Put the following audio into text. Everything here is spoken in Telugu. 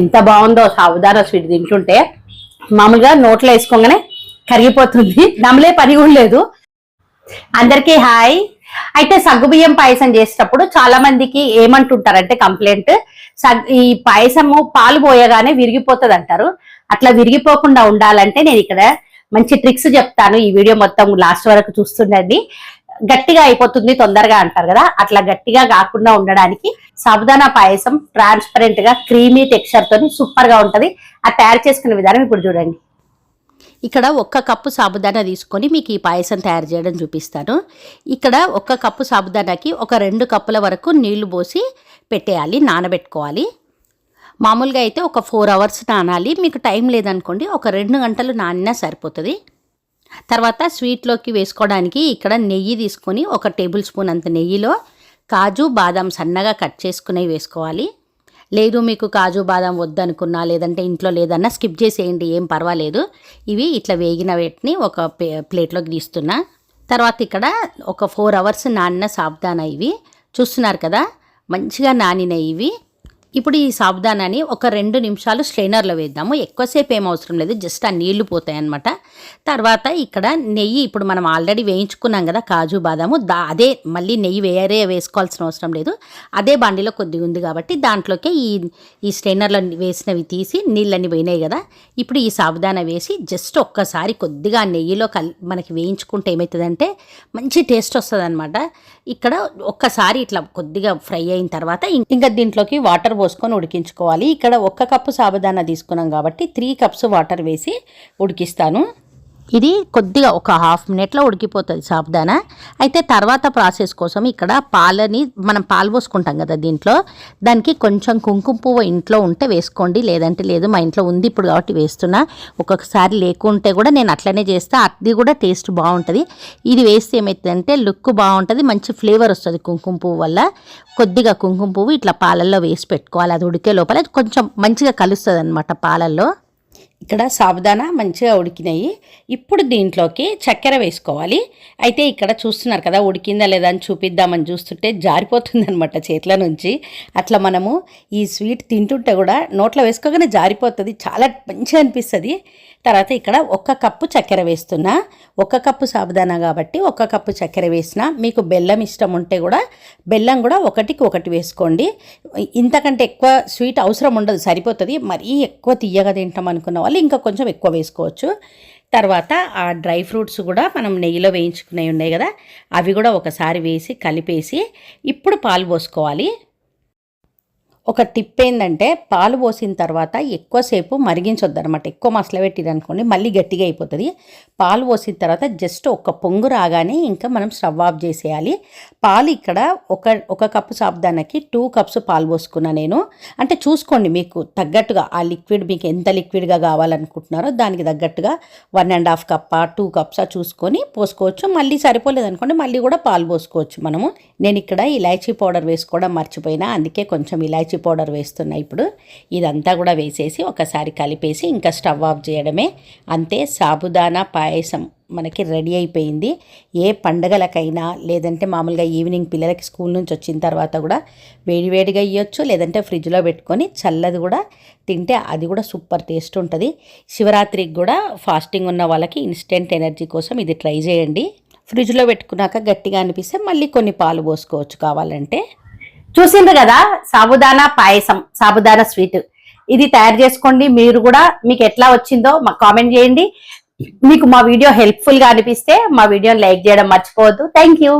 ఎంత బాగుందో సాబుదానా స్వీట్ తింటుంటే మామూలుగా నోట్లో వేసుకోగానే కరిగిపోతుంది. నమ్మలే పని కూడా లేదు. అందరికీ హాయ్. అయితే సగ్గుబియ్యం పాయసం చేసేటప్పుడు చాలా మందికి ఏమంటుంటారంటే కంప్లైంట్ సగ్ ఈ పాయసము పాలు పోయగానే విరిగిపోతుంది అంటారు అట్లా విరిగిపోకుండా ఉండాలంటే నేను ఇక్కడ మంచి ట్రిక్స్ చెప్తాను. ఈ వీడియో మొత్తం లాస్ట్ వరకు చూస్తుండండి. గట్టిగా అయిపోతుంది తొందరగా అంటారు కదా? అట్లా గట్టిగా కాకుండా ఉండడానికి సాబుదానా పాయసం ట్రాన్స్పరెంట్గా క్రీమీ టెక్స్చర్ తోని సూపర్గా ఉంటది. ఆ తయారు చేసుకునే విధానం ఇప్పుడు చూడండి. ఇక్కడ ఒక్క కప్పు సాబుదానా తీసుకొని మీకు ఈ పాయసం తయారు చేయడం చూపిస్తాను. ఇక్కడ ఒక్క కప్పు సాబుదానాకి ఒక రెండు కప్పుల వరకు నీళ్ళు పోసి పెట్టేయాలి నానబెట్టుకోవాలి. మామూలుగా అయితే ఒక ఫోర్ అవర్స్ నానాలి. మీకు టైం లేదనుకోండి ఒక రెండు గంటలు నానినా సరిపోతుంది. తర్వాత స్వీట్లోకి వేసుకోవడానికి ఇక్కడ నెయ్యి తీసుకొని ఒక టేబుల్ స్పూన్ అంత నెయ్యిలో కాజు బాదం సన్నగా కట్ చేసుకునేవి వేసుకోవాలి. లేదు మీకు కాజు బాదం వద్దనుకున్నా లేదంటే ఇంట్లో లేదన్నా స్కిప్ చేసేయండి ఏం పర్వాలేదు. ఇవి ఇట్లా వేగిన వేటిని ఒక ప్లే- ప్లేట్లోకి తీస్తున్నా తర్వాత ఇక్కడ ఒక ఫోర్ అవర్స్ నానిన సాబ్దానా ఇవి. చూస్తున్నారు కదా మంచిగా నానిన ఇవి. ఇప్పుడు ఈ సాబుదానాని ఒక రెండు నిమిషాలు స్ట్రైనర్లో వేద్దాము. ఎక్కువసేపు ఏం అవసరం లేదు. జస్ట్ ఆ నీళ్ళు పోతాయన్నమాట. తర్వాత ఇక్కడ నెయ్యి ఇప్పుడు మనం ఆల్రెడీ వేయించుకున్నాం కదా కాజు బాదాము. దా అదే మళ్ళీ నెయ్యి వేరే వేసుకోవాల్సిన అవసరం లేదు. అదే బండిలో కొద్దిగా ఉంది కాబట్టి దాంట్లోకే ఈ ఈ స్ట్రైనర్లో వేసినవి తీసి నీళ్ళని పోయినాయి కదా. ఇప్పుడు ఈ సాబుదానా వేసి జస్ట్ ఒక్కసారి కొద్దిగా నెయ్యిలో కల్ మనకి వేయించుకుంటే ఏమవుతుందంటే మంచి టేస్ట్ వస్తుంది అనమాట ఇక్కడ ఒక్కసారి ఇట్లా కొద్దిగా ఫ్రై అయిన తర్వాత ఇంకా దీంట్లోకి వాటర్ పోసుకొని ఉడికించుకోవాలి. ఇక్కడ ఒక్క కప్పు సాబుదానా తీసుకున్నాం కాబట్టి త్రీ కప్స్ వాటర్ వేసి ఉడికిస్తాను. ఇది కొద్దిగా ఒక హాఫ్ మినిట్లో ఉడికిపోతుంది సాబుదానా. అయితే తర్వాత ప్రాసెస్ కోసం ఇక్కడ పాలని మనం పాలు పోసుకుంటాం కదా దీంట్లో. దానికి కొంచెం కుంకుమ పువ్వు ఇంట్లో ఉంటే వేసుకోండి. లేదంటే లేదు మా ఇంట్లో ఉంది ఇప్పుడు కాబట్టి వేస్తున్నా. ఒక్కొక్కసారి లేకుంటే కూడా నేను అట్లనే చేస్తా. అది కూడా టేస్ట్ బాగుంటుంది. ఇది వేస్తే ఏమవుతుందంటే లుక్ బాగుంటుంది. మంచి ఫ్లేవర్ వస్తుంది కుంకుమ పువ్వు వల్ల. కొద్దిగా కుంకుమ పువ్వు ఇట్లా పాలల్లో వేసి పెట్టుకోవాలి. అది ఉడికే లోపల కొంచెం మంచిగా కలుస్తుంది అనమాట పాలల్లో. ఇక్కడ సాబుదానా మంచిగా ఉడికినాయి. ఇప్పుడు దీంట్లోకి చక్కెర వేసుకోవాలి. అయితే ఇక్కడ చూస్తున్నారు కదా ఉడికిందా లేదా అని చూపిద్దామని చూస్తుంటే జారిపోతుంది అనమాట చేతిలో నుంచి. అట్లా మనము ఈ స్వీట్ తింటుంటే కూడా నోట్లో వేసుకోగానే జారిపోతుంది. చాలా మంచిగా అనిపిస్తుంది. తర్వాత ఇక్కడ ఒక్క కప్పు చక్కెర వేస్తున్నా. ఒక కప్పు సాబుదానా కాబట్టి ఒక కప్పు చక్కెర వేసిన మీకు బెల్లం ఇష్టం ఉంటే కూడా బెల్లం కూడా ఒకటికి ఒకటి వేసుకోండి. ఇంతకంటే ఎక్కువ స్వీట్ అవసరం ఉండదు సరిపోతుంది. మరీ ఎక్కువ తీయగా తింటాం అనుకున్న వాళ్ళు ఇంకా కొంచెం ఎక్కువ వేసుకోవచ్చు. తర్వాత ఆ డ్రై ఫ్రూట్స్ కూడా మనం నెయ్యిలో వేయించుకునేవి ఉన్నాయి కదా అవి కూడా ఒకసారి వేసి కలిపేసి ఇప్పుడు పాలు పోసుకోవాలి. ఒక టిప్ ఏంటంటే పాలు పోసిన తర్వాత ఎక్కువసేపు మరిగించొద్దు అనమాట ఎక్కువ మసలు పెట్టింది అనుకోండి మళ్ళీ గట్టిగా అయిపోతుంది. పాలు పోసిన తర్వాత జస్ట్ ఒక పొంగు రాగానే ఇంకా మనం స్టవ్ ఆఫ్ చేసేయాలి. పాలు ఇక్కడ ఒక ఒక కప్పు సాబ్దానికి టూ కప్స్ పాలు పోసుకున్నా నేను. అంటే చూసుకోండి మీకు తగ్గట్టుగా ఆ లిక్విడ్ మీకు ఎంత లిక్విడ్గా కావాలనుకుంటున్నారో దానికి తగ్గట్టుగా వన్ అండ్ హాఫ్ కప్పా టూ కప్సా చూసుకొని పోసుకోవచ్చు. మళ్ళీ సరిపోలేదు అనుకోండి మళ్ళీ కూడా పాలు పోసుకోవచ్చు మనము. నేను ఇక్కడ ఇలాచీ పౌడర్ వేసుకోవడం మర్చిపోయినా అందుకే కొంచెం ఇలాచీ పౌడర్ వేస్తున్నా ఇప్పుడు. ఇదంతా కూడా వేసేసి ఒకసారి కలిపేసి ఇంకా స్టవ్ ఆఫ్ చేయడమే. అంతే సాబుదానా పాయసం మనకి రెడీ అయిపోయింది. ఏ పండగలకైనా లేదంటే మామూలుగా ఈవినింగ్ పిల్లలకి స్కూల్ నుంచి వచ్చిన తర్వాత కూడా వేడివేడిగా ఇవ్వచ్చు లేదంటే ఫ్రిడ్జ్లో పెట్టుకొని చల్లది కూడా తింటే అది కూడా సూపర్ టేస్ట్ ఉంటుంది. శివరాత్రికి కూడా ఫాస్టింగ్ ఉన్న వాళ్ళకి ఇన్స్టెంట్ ఎనర్జీ కోసం ఇది ట్రై చేయండి. ఫ్రిడ్జ్లో పెట్టుకున్నాక గట్టిగా అనిపిస్తే మళ్ళీ కొన్ని పాలు పోసుకోవచ్చు కావాలంటే. చూసిండ్రు కదా? సాబుదానా పాయసం సాబుదానా స్వీట్. ఇది తయారు చేసుకోండి. మీరు కూడా మీకు ఎట్లా వచ్చిందో మాకు కామెంట్ చేయండి. మీకు మా వీడియో హెల్ప్ఫుల్గా అనిపిస్తే మా వీడియోని లైక్ చేయడం మర్చిపోవద్దు. Thank you.